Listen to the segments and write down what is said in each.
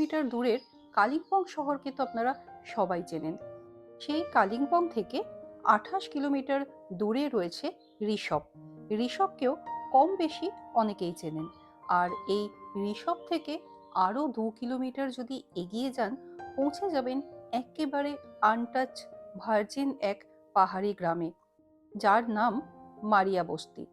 Kilometre দূরের কালিম্পং শহরকে তো আপনারা সবাই চেনেন। সেই কালিম্পং থেকে আঠাশ কিলোমিটার দূরে রয়েছে ঋষভ। ঋষভকেও কম বেশি অনেকেই চেনেন। আর এই ঋষভ থেকে আরও দু কিলোমিটার যদি এগিয়ে যান, পৌঁছে যাবেন একেবারে আনটাচ ভার্জিন এক পাহাড়ি গ্রামে, যার নাম মারিয়া বস্তি।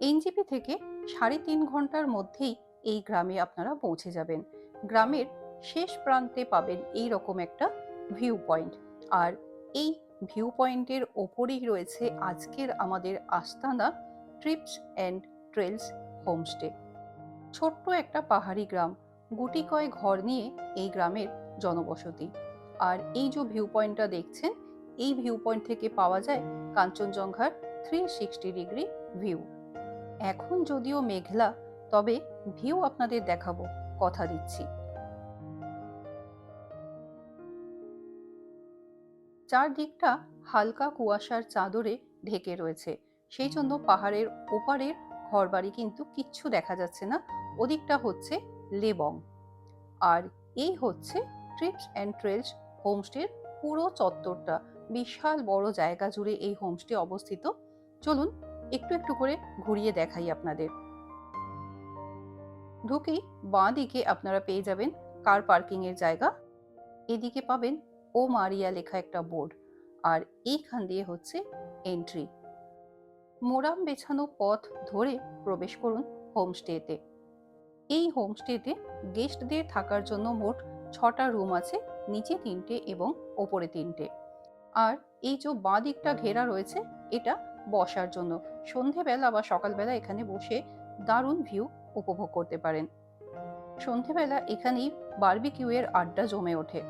এনজিপি থেকে সাড়ে তিন ঘণ্টার মধ্যেই এই গ্রামে আপনারা পৌঁছে যাবেন। গ্রামের শেষ প্রান্তে পাবেন এই রকম একটা ভিউ পয়েন্ট আর এই ভিউ পয়েন্টের ওপরেই রয়েছে আজকের আমাদের আস্তানা ট্রিপস অ্যান্ড ট্রেলস হোমস্টে ছোট্ট একটা পাহাড়ি গ্রাম, গুটি কয় ঘর নিয়ে এই গ্রামের জনবসতি। আর এই যে ভিউ পয়েন্টটা দেখছেন, এই ভিউ পয়েন্ট থেকে পাওয়া যায় কাঞ্চনজঙ্ঘার থ্রি সিক্সটি ডিগ্রি ভিউ এখন যদিও মেঘলা, তবে ভিউ আপনাদের দেখাবো। কথা দিচ্ছি। চারদিকটা হালকা কুয়াশার চাদরে ঢেকে রয়েছে। সেই জন্য পাহাড়ের ওপারের ঘরবাড়ি কিন্তু কিচ্ছু দেখা যাচ্ছে না। ওদিকটা হচ্ছে লেবং। আর এই হচ্ছে ট্রিপস অ্যান্ড ট্রেলস হোমস্টের পুরো চত্বরটা। বিশাল বড় জায়গা জুড়ে এই হোমস্টে অবস্থিত। চলুন একটু একটু করে ঘুরিয়ে দেখাই আপনাদের। ঢুকেই বাঁ দিকে আপনারা পেয়ে যাবেন কার পার্কিং এর জায়গা। এদিকে পাবেন ও মারিয়া লেখা একটা বোর্ড আর এইখান দিয়ে হচ্ছে এন্ট্রি মোরাম বেছানো পথ ধরে প্রবেশ করুন হোমস্টেতে এই হোমস্টেতে গেস্টদের থাকার জন্য মোট ছটা রুম আছে, নিচে তিনটে এবং ওপরে তিনটে। আর এই যে বাঁ দিকটা ঘেরা রয়েছে, এটা বসার জন্য। সন্ধেবেলা বা সকালবেলা এখানে বসে দারুণ ভিউ উপভোগ করতে পারেন। সন্ধেবেলা এখানেই বার্বিকিউ এর আড্ডা জমে ওঠে।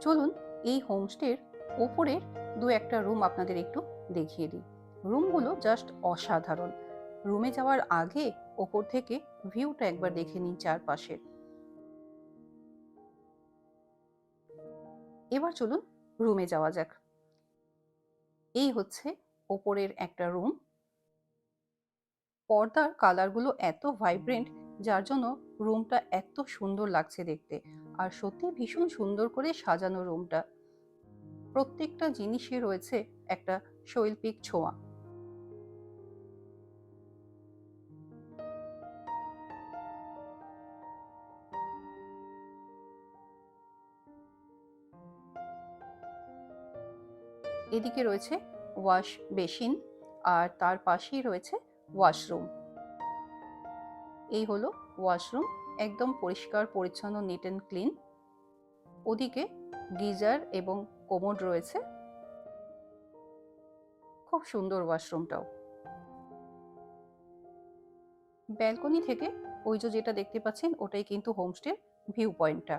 চলুন এই হোমস্টের ওপরের দু একটা রুম আপনাদের একটু দেখিয়ে দিই। রুমগুলো জাস্ট অসাধারণ। রুমে যাওয়ার আগে ওপর থেকে ভিউটা একবার দেখে নিন চারপাশে। এবার চলুন রুমে যাওয়া যাক। এই হচ্ছে ওপরের একটা রুম পর্দার কালারগুলো এত ভাইব্রেন্ট যার জন্য রুমটা এত সুন্দর লাগছে দেখতে। আর সত্যি ভীষণ সুন্দর করে সাজানো রুমটা প্রত্যেকটা জিনিসে রয়েছে একটা শৈল্পিক ছোঁয়া। এদিকে রয়েছে ওয়াশ বেসিন আর তার পাশেই রয়েছে ওয়াশরুম। এই হলো ওয়াশরুম, একদম পরিষ্কার, পরিচ্ছন্ন নিট অ্যান্ড ক্লিন ওদিকে গিজার এবং কোমোড রয়েছে। খুব সুন্দর ওয়াশরুমটাও। ব্যালকনি থেকে ওই যে যেটা দেখতে পাচ্ছেন, ওটাই কিন্তু হোমস্টের ভিউ পয়েন্টটা।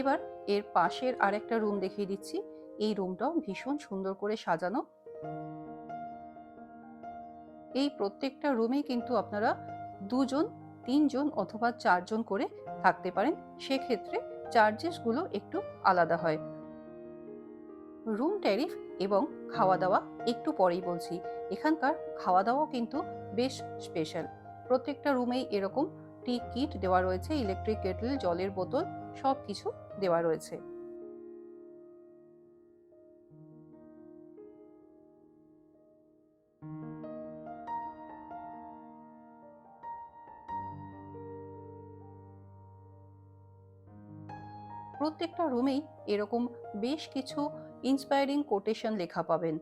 এবার এর পাশের আরেকটা রুম দেখিয়ে দিচ্ছি। এই রুমটাও ভীষণ সুন্দর করে সাজানো। এই প্রত্যেকটা রুমে কিন্তু আপনারা দুজন, তিনজন অথবা চারজন করে থাকতে পারেন। সেক্ষেত্রে চার্জেসগুলো একটু আলাদা হয়। রুম ট্যারিফ এবং খাওয়া দাওয়া একটু পরেই বলছি। এখানকার খাওয়া দাওয়াও কিন্তু বেশ স্পেশাল প্রত্যেকটা রুমেই এরকম টি কিট দেওয়া রয়েছে ইলেকট্রিক কেটল জলের বোতল সব কিছু দেওয়া রয়েছে। প্রত্যেকটা রুমেই এরকম বেশ কিছু ইন্সপায়ারিং কোটেশন লেখা পাবেন।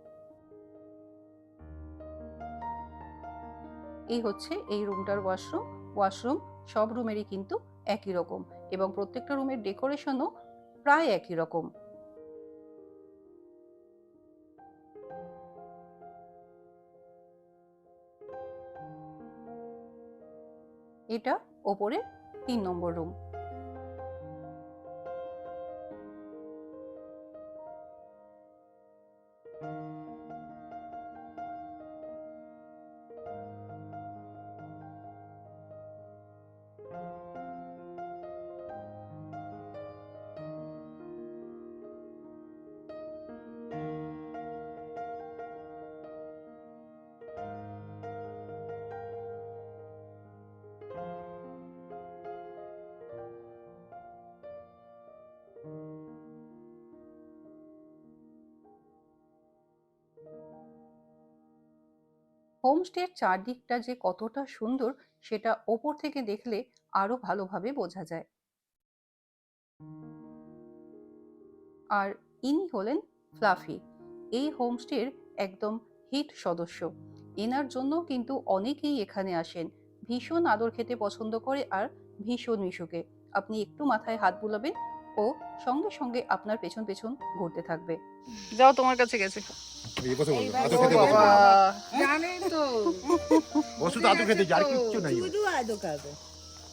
এই হচ্ছে এই রুমটার ওয়াশরুম ওয়াশরুম সব রুমেরই কিন্তু একই রকম এবং প্রত্যেকটা রুমের ডেকোরেশনও প্রায় একই রকম। এটা ওপরে তিন নম্বর রুম হোমস্টের চারদিকটা যে কতটা সুন্দর, সেটা ওপর থেকে দেখলে আরও ভালোভাবে বোঝা যায়। আর ইনি হলেন ফ্লাফি। এই হোমস্টের একদম হিট সদস্য। এনার জন্য কিন্তু অনেকেই এখানে আসেন। ভীষণ আদর খেতে পছন্দ করে আর ভীষণ মিশুকে। আপনি একটু মাথায় হাত বুলাবেন ও সঙ্গে সঙ্গে আপনার পেছন পেছন ঘুরতে থাকবে। যাও তোমার কাছে গেছে।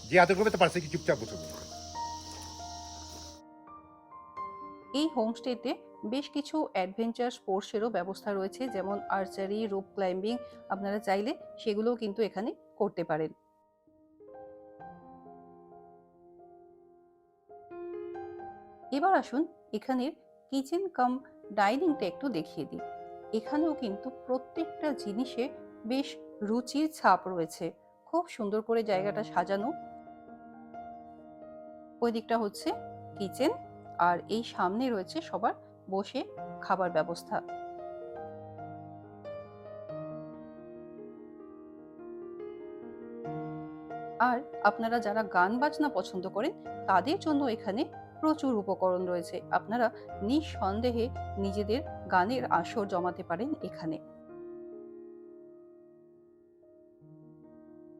এই যে আদর করবে তো পারছে কি চুপচাপ বসে হোমস্টেতে বেশ কিছু অ্যাডভেঞ্চার স্পোর্টসেরও ব্যবস্থা রয়েছে যেমন আর্চারি রোপ ক্লাইম্বিং আপনারা চাইলে সেগুলোও কিন্তু এখানে করতে পারেন। এবার আসুন এখানের কিচেন কাম ডাইনিংটা একটু দেখিয়ে দিই। এখানেও কিন্তু প্রত্যেকটা জিনিসে বেশ রুচির ছাপ রয়েছে। খুব সুন্দর করে জায়গাটা সাজানো। ওই দিকটা হচ্ছে কিচেন আর এই সামনে রয়েছে সবার বসে খাবার ব্যবস্থা। আর আপনারা যারা গান বাজনা পছন্দ করেন, তাদের জন্য এখানে প্রচুর উপকরণ রয়েছে। আপনারা নিঃসন্দেহে নিজেদের গানের আসর জমাতে পারেন এখানে।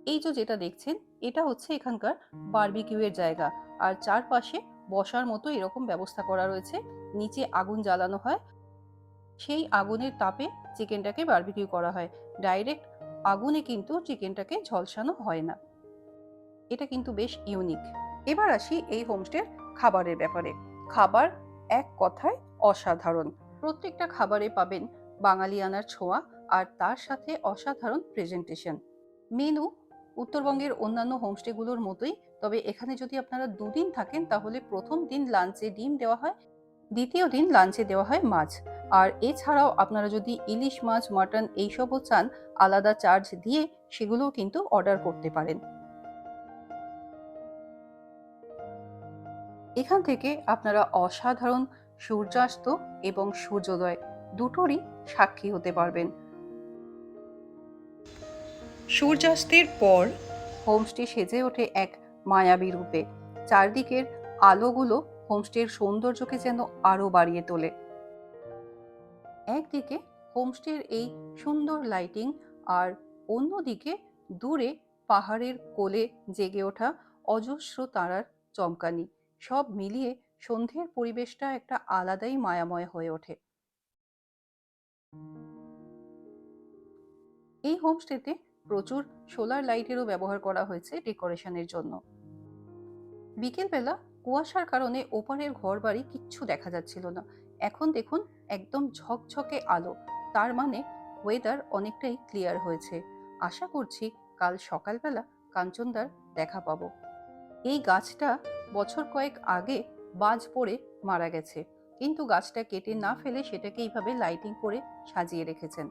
এই যে যেটা দেখছেন, এটা হচ্ছে এখানকার বারবিকিউ এর জায়গা। আর চারপাশে বসার মতো এরকম ব্যবস্থা করা রয়েছে। নিচে আগুন জ্বালানো হয়। সেই আগুনের তাপে চিকেনটাকে বার্বিকিউ করা হয়। ডাইরেক্ট আগুনে কিন্তু চিকেনটাকে ঝলসানো হয় না। এটা কিন্তু বেশ ইউনিক এবার আসি এই হোমস্টের খাবারের ব্যাপারে। খাবার এক কথায় অসাধারণ। প্রত্যেকটা খাবারে পাবেন বাঙালিয়ানার ছোঁয়া আর তার সাথে অসাধারণ প্রেজেন্টেশন মেনু উত্তরবঙ্গের অন্যান্য হোমস্টেগুলোর মতোই, তবে এখানে যদি আপনারা দুদিন থাকেন, তাহলে প্রথম দিন লাঞ্চে ডিম দেওয়া হয়, দ্বিতীয় দিন লাঞ্চে দেওয়া হয় মাছ। আর এছাড়াও আপনারা যদি ইলিশ মাছ, মাটন এইসবও চান, আলাদা চার্জ দিয়ে সেগুলোও কিন্তু অর্ডার করতে পারেন। এখান থেকে আপনারা অসাধারণ সূর্যাস্ত এবং সূর্যোদয় দুটোরই সাক্ষী হতে পারবেন। সূর্যাস্তের পর হোমস্টে সেজে ওঠে এক মায়াবী রূপে। চারদিকের আলোগুলো হোমস্টের সৌন্দর্যকে যেন আরও বাড়িয়ে তোলে। একদিকে হোমস্টের এই সুন্দর লাইটিং আর অন্যদিকে দূরে পাহাড়ের কোলে জেগে ওঠা অজস্র তারার চমকানি। সব মিলিয়ে সন্ধ্যের পরিবেশটা একটা আলাদাই মায়াময় হয়ে ওঠে। এই হোমস্টেতে প্রচুর সোলার লাইটেরও ব্যবহার করা হয়েছে ডেকোরেশনের জন্য। বিকেলবেলা কুয়াশার কারণে ওপারের ঘর বাড়ি কিচ্ছু দেখা যাচ্ছিল না। এখন দেখুন একদম ঝকঝকে আলো, তার মানে ওয়েদার অনেকটাই ক্লিয়ার হয়েছে। আশা করছি কাল সকালবেলা কাঞ্চনদার দেখা পাবো। এই গাছটা বছর কয়েক আগে বাজ পড়ে মারা গেছে। কিন্তু গাছটা কেটে না ফেলে সেটাকে এইভাবে লাইটিং করে সাজিয়ে রেখেছেন।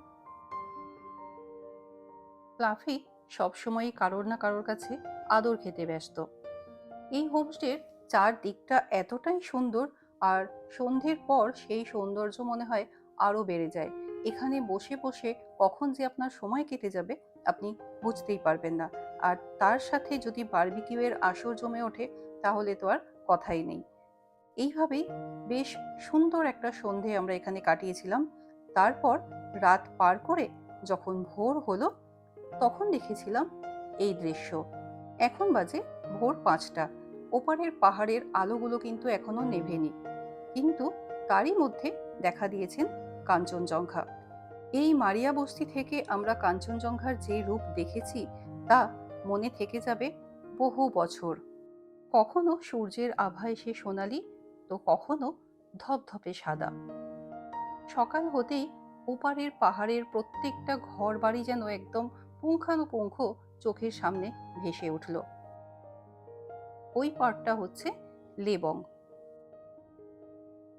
ফ্লাফি সবসময়ই কারোর না কারোর কাছে আদর খেতে ব্যস্ত। এই হোমস্টের চার দিকটা এতটাই সুন্দর আর সন্ধ্যের পর সেই সৌন্দর্য মনে হয় আরও বেড়ে যায়। এখানে বসে বসে কখন যে আপনার সময় কেটে যাবে আপনি বুঝতেই পারবেন না। আর তার সাথে যদি বারবিকিউয়ের আসর জমে ওঠে, তাহলে তো আর কথাই নেই। এইভাবেই বেশ সুন্দর একটা সন্ধে আমরা এখানে কাটিয়েছিলাম। তারপর রাত পার করে যখন ভোর হলো, তখন দেখেছিলাম এই দৃশ্য। এখন বাজে ভোর পাঁচটা। ওপারের পাহাড়ের আলোগুলো কিন্তু এখনও নেভেনি। কিন্তু তারই মধ্যে দেখা দিয়েছেন কাঞ্চনজঙ্ঘা। এই মারিয়া বস্তি থেকে আমরা কাঞ্চনজঙ্ঘার যে রূপ দেখেছি, তা মনে থেকে যাবে বহু বছর। কখনো সূর্যের আভা এসে সোনালি, তো কখনো ধপধপে সাদা। সকাল হতেই ওপারের পাহাড়ের প্রত্যেকটা ঘর বাড়ি যেন একদম পুঙ্খানুপুঙ্খ চোখের সামনে ভেসে উঠল। ওই পার্টটা হচ্ছে লেবং।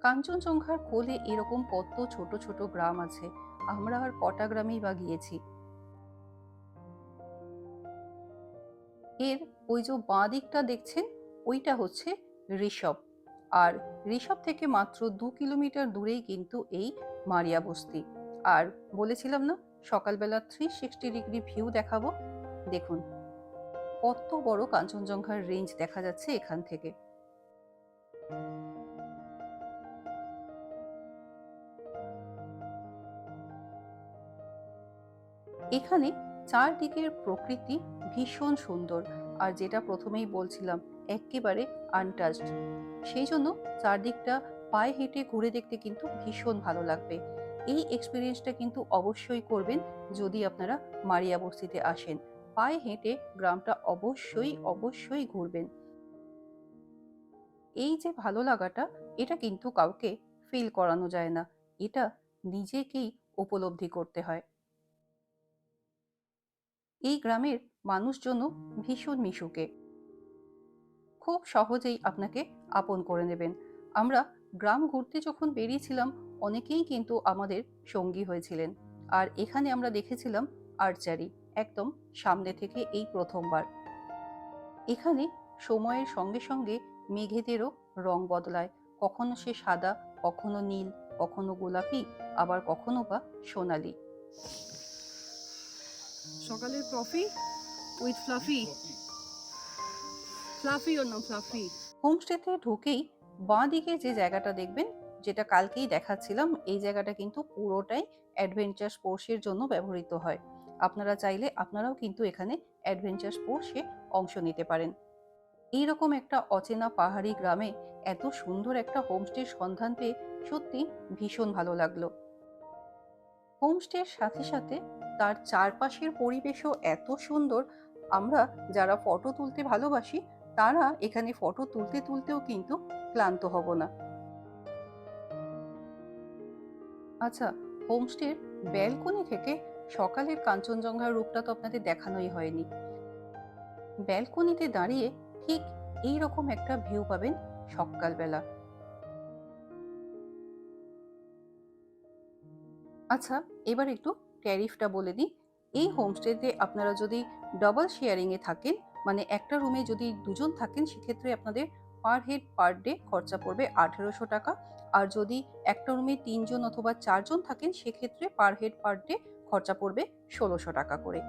কাঞ্চনজঙ্ঘার কোলে এরকম কত ছোট ছোট গ্রাম আছে। আমরা আর কটা গ্রামেই বা গিয়েছি। এর ওই যে বাঁ দিকটা দেখছেন, ওইটা হচ্ছে ঋষভ। আর ঋষভ থেকে মাত্র দু কিলোমিটার দূরেই কিন্তু এই মারিয়া বস্তি। আর বলেছিলাম না, সকালবেলা থ্রি সিক্সটি ডিগ্রি ভিউ দেখাবো? দেখুন, কত বড় কাঞ্চনজঙ্ঘার রেঞ্জ দেখা যাচ্ছে এখান থেকে। এখানে চারদিকের প্রকৃতি ভীষণ সুন্দর। আর যেটা প্রথমেই বলছিলাম একেবারে আনটাচড সেই জন্য চারদিকটা পায়ে হেঁটে ঘুরে দেখতে কিন্তু ভীষণ ভালো লাগবে। এই এক্সপিরিয়েন্সটা কিন্তু অবশ্যই করবেন যদি আপনারা মারিয়া বস্তিতে আসেন। পায়ে হেঁটে গ্রামটা অবশ্যই অবশ্যই ঘুরবেন। এই যে ভালো লাগাটা, এটা কিন্তু কাউকে ফিল করানো যায় না। এটা নিজেকেই উপলব্ধি করতে হয়। এই গ্রামের মানুষজন ভীষণ মিশুকে। খুব সহজেই আপনাকে আপন করে নেবেন। আমরা গ্রাম ঘুরতে যখন বেরিয়েছিলাম, অনেকেই কিন্তু আমাদের সঙ্গী হয়েছিলেন। আর এখানে আমরা দেখেছিলাম আর্চারি, একদম সামনে থেকে এই প্রথমবার। এখানে সময়ের সঙ্গে সঙ্গে মেঘেদেরও রং বদলায়। কখনো সে সাদা, কখনো নীল, কখনো গোলাপি, আবার কখনো বা সোনালি। সকালের কফি উইথ ফ্লাফি ফ্লাফি ওর নাম ফ্লাফি হোমস্টেতে ঢুকেই বাঁ দিকে যে জায়গাটা দেখবেন, যেটা কালকেই দেখাচ্ছিলাম, এই জায়গাটা কিন্তু পুরোটাই অ্যাডভেঞ্চার স্পোর্টসের জন্য ব্যবহৃত হয়। আপনারা চাইলে আপনারাও কিন্তু এখানে অ্যাডভেঞ্চার স্পোর্টসে অংশ নিতে পারেন। এইরকম একটা অচেনা পাহাড়ি গ্রামে এত সুন্দর একটা হোমস্টের সন্ধান পেয়ে সত্যি ভীষণ ভালো লাগল। হোমস্টের সাথে সাথে তার চারপাশের পরিবেশও এত সুন্দর, আমরা যারা ফটো তুলতে ভালোবাসি, তারা এখানে ফটো তুলতে তুলতেও কিন্তু ক্লান্ত হব না। আচ্ছা হোমস্টের ব্যালকনি থেকে সকালের কাঞ্চনজঙ্ঘার রূপটা তো আপনাদের দেখানোই হয়নি। ব্যালকনিতে দাঁড়িয়ে ঠিক এই রকম একটা ভিউ পাবেন সকালবেলা। আচ্ছা এবার একটু ট্যারিফটা বলে দিই। এই হোমস্টেতে আপনারা যদি ডবল শেয়ারিংয়ে থাকেন মানে একটা রুমে যদি দুজন থাকেন সেক্ষেত্রে আপনাদের পার হেড পার ডে খরচা পড়বে আঠেরোশো টাকা। আর যদি একটা রুমে তিনজন অথবা চারজন থাকেন সেক্ষেত্রে পার হেড পার ডে খরচা পড়বে ষোলোশো টাকা করে।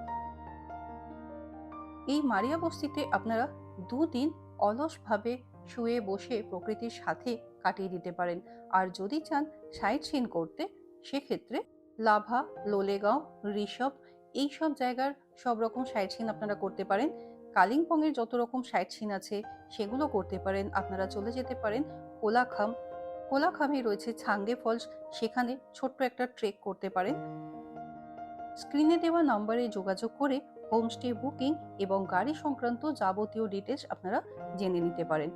এই মারিয়া বস্তিতে আপনারা দুদিন অলসভাবে শুয়ে বসে প্রকৃতির সাথে কাটিয়ে দিতে পারেন। আর যদি চান সাইট সিন করতে সেক্ষেত্রে লাভা, লোলেগাঁও, ঋষভ এই সব জায়গার সব রকম সাইট সিন আপনারা করতে পারেন। কালিম্পংয়ের যত রকম সাইট সিন আছে, সেগুলো করতে পারেন, আপনারা চলে যেতে পারেন কোলাখাম। কোলাখামে রয়েছে ছাঙ্গে ফলস সেখানে ছোট্ট একটা ট্রেক করতে পারেন। স্ক্রিনে দেওয়া নম্বরে যোগাযোগ করে হোমস্টে বুকিং এবং গাড়ি সংক্রান্ত যাবতীয় ডিটেলস আপনারা জেনে নিতে পারেন।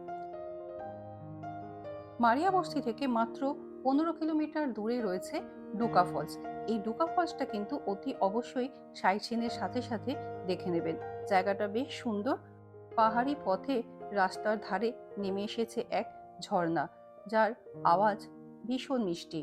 মারিয়া বস্তি থেকে মাত্র পনেরো কিলোমিটার দূরে রয়েছে ডুকা ফলস। এই ডুকা ফলসটা কিন্তু অতি অবশ্যই সাইট সিনের সাথে সাথে দেখে নেবেন। জায়গাটা বেশ সুন্দর। পাহাড়ি পথে রাস্তার ধারে নেমে এসেছে এক ঝর্ণা যার আওয়াজ ভীষণ মিষ্টি।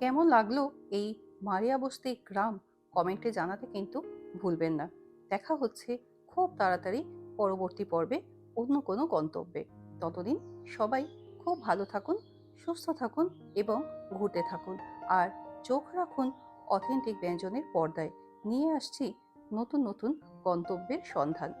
কেমন লাগল এই মারিয়া বস্তি গ্রাম কমেন্টে জানাতে কিন্তু ভুলবেন না। দেখা হচ্ছে খুব তাড়াতাড়ি পরবর্তী পর্বে অন্য কোনো গন্তব্যে। ততদিন সবাই খুব ভালো থাকুন, সুস্থ থাকুন এবং ঘুরতে থাকুন। আর চোখ রাখুন অথেন্টিক ব্যঞ্জনের পর্দায়। নিয়ে আসছি নতুন নতুন গন্তব্যের সন্ধান।